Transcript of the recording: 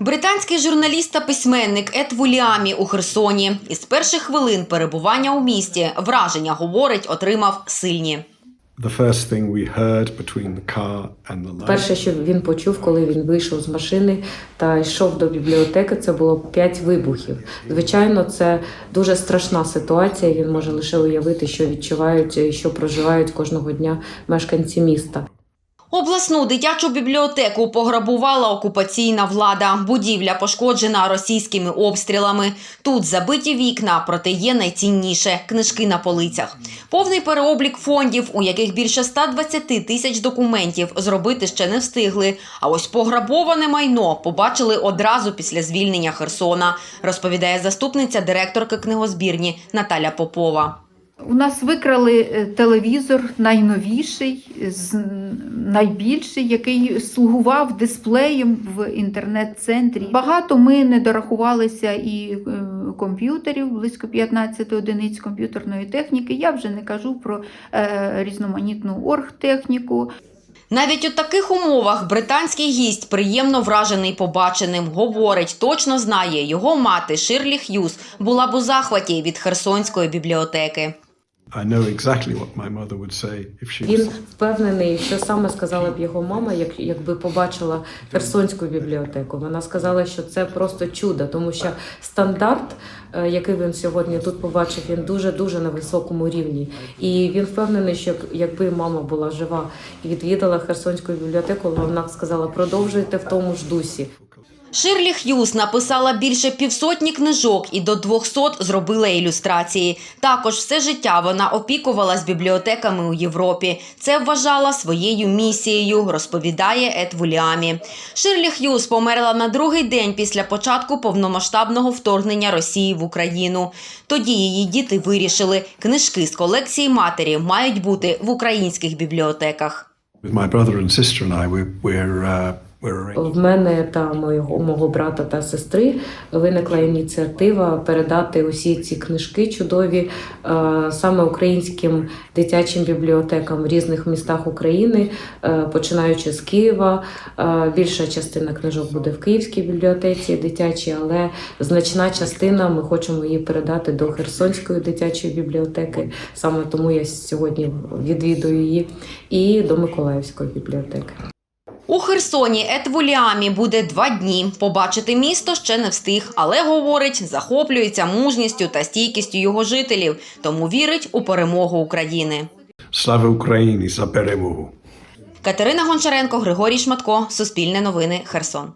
Британський журналіст та письменник Ед Вуліамі у Херсоні із перших хвилин перебування у місті враження говорить, отримав сильні. Перше, що він почув, коли він вийшов з машини та йшов до бібліотеки, це було п'ять вибухів. Звичайно, це дуже страшна ситуація. Він може лише уявити, що відчувають і що проживають кожного дня мешканці міста. Обласну дитячу бібліотеку пограбувала окупаційна влада. Будівля пошкоджена російськими обстрілами. Тут забиті вікна, проте є найцінніше книжки на полицях. Повний переоблік фондів, у яких більше 120 тисяч документів зробити ще не встигли. А ось пограбоване майно побачили одразу після звільнення Херсона, розповідає заступниця директорки книгозбірні Наталя Попова. У нас викрали е, телевізор найновіший, найбільший, який слугував дисплеєм в інтернет-центрі. Багато ми не дорахувалися і е, комп'ютерів, близько 15 одиниць комп'ютерної техніки. Я вже не кажу про е, різноманітну оргтехніку. Навіть у таких умовах британський гість приємно вражений побаченим. Говорить, точно знає, його мати Ширлі Х'юз була б у захваті від Херсонської бібліотеки. I know exactly what my mother would say if she Він впевнений, що саме сказала б його мама, як, якби побачила Херсонську бібліотеку. Вона сказала, що це просто чудо, тому що стандарт, е, який він сьогодні тут побачив, він дуже дуже на високому рівні. І він впевнений, що якби мама була жива і відвідала Херсонську бібліотеку, вона б сказала, продовжуйте в тому ж дусі. Ширлі Х'юз написала більше півсотні книжок і до 200 зробила ілюстрації. Також все життя вона опікувалась бібліотеками у Європі. Це вважала своєю місією, розповідає Ед Вуліамі. Ширлі Х'юз померла на другий день після початку повномасштабного вторгнення Росії в Україну. Тоді її діти вирішили, книжки з колекції матері мають бути в українських бібліотеках. with my brother and sister and I we're we're uh, В мене та мого, мого брата та сестри виникла ініціатива передати усі ці книжки чудові е, саме українським дитячим бібліотекам в різних містах України, е, починаючи з Києва. Е, більша частина книжок буде в Київській бібліотеці дитячій, але значна частина ми хочемо її передати до Херсонської дитячої бібліотеки. Саме тому я сьогодні відвідую її, і до Миколаївської бібліотеки. У Херсоні Етвуліамі буде два дні. Побачити місто ще не встиг, але говорить, захоплюється мужністю та стійкістю його жителів, тому вірить у перемогу України. Слава Україні за перемогу. Катерина Гончаренко, Григорій Шматко, Суспільне новини, Херсон.